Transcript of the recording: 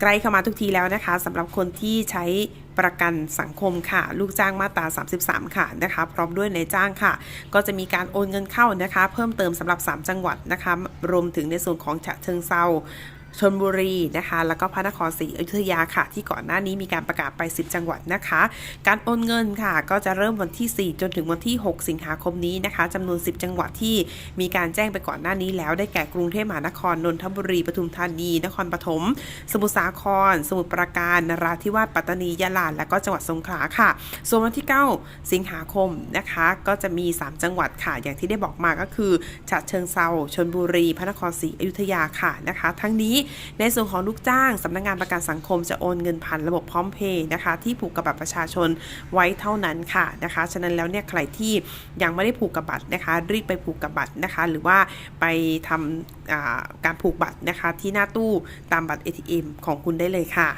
ใกล้เข้ามาทุกทีแล้วนะคะสำหรับคนที่ใช้ประกันสังคมค่ะ ลูกจ้างมาตรา 33 ค่ะนะคะ พร้อมด้วยนายจ้างค่ะ ก็จะมีการโอนเงินเข้านะคะ เพิ่มเติมสำหรับ 3 จังหวัดนะคะ รวมถึงในส่วนของฉะเชิงเซา ชนบุรีนะคะ แล้วก็พระนครศรีอยุธยาค่ะ ที่ก่อนหน้านี้มีการประกาศไป 10 จังหวัดนะคะ การโอนเงินค่ะ ก็จะเริ่มวันที่ 4 จนถึงวันที่ 6 สิงหาคมนี้นะคะจำนวน 10 จังหวัดที่มีการแจ้งไปก่อนหน้านี้แล้วได้แก่กรุงเทพมหานครนนทบุรีปทุมธานี นครปฐมสมุทรสาคร สมุทรปราการนราธิวาสปัตตานียะลาและก็จังหวัดสงขลาค่ะ ส่วนวันที่ 9 สิงหาคมนะคะ ก็จะมี 3 จังหวัดค่ะ อย่างที่ได้บอกมาก็คือฉะเชิงเซาชนบุรี พระนครศรีอยุธยาค่ะนะคะ ทั้งนี้ในส่วนของลูกจ้างสำนักงานประกันสังคมจะโอนเงินผ่านระบบพร้อมเพย์นะคะ ที่ผูกกับบัตรประชาชนไว้เท่านั้นค่ะนะคะ ฉะนั้นแล้วเนี่ยใครที่ยังไม่ได้ผูกกับบัตรนะคะ รีบไปผูกกับบัตรนะคะ หรือว่าไปทำการผูกบัตรนะคะ ที่หน้าตู้ตามบัตร ATM ของคุณได้เลยค่ะ